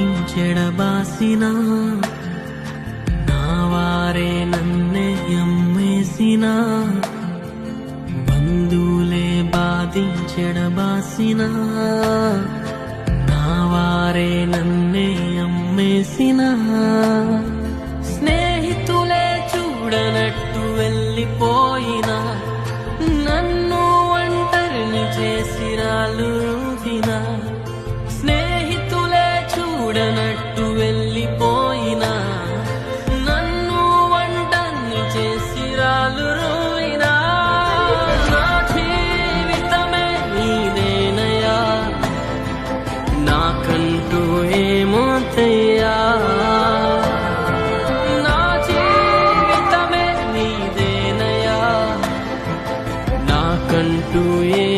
బాతించెడబాసిన నా వారే నన్నే ఎమ్మేసిన బంధువులే బాధించెడబాసిన నా వారే నన్నే అమ్మేసిన స్నేహితులే చూడనట్టు వెళ్ళిపోయిన నన్ను ఒంటరిని చేసిరాలు రాళ్ళు వెళ్ళినట్టు వెళ్ళిపోయినా నన్ను వంటన్ని చేసి రాలు రోయినా. నా జీవితమే నీదేనయా నాకంటూ ఏమో తెయ్యా నా జీవితమే నీదేనయా నాకంటూ ఏ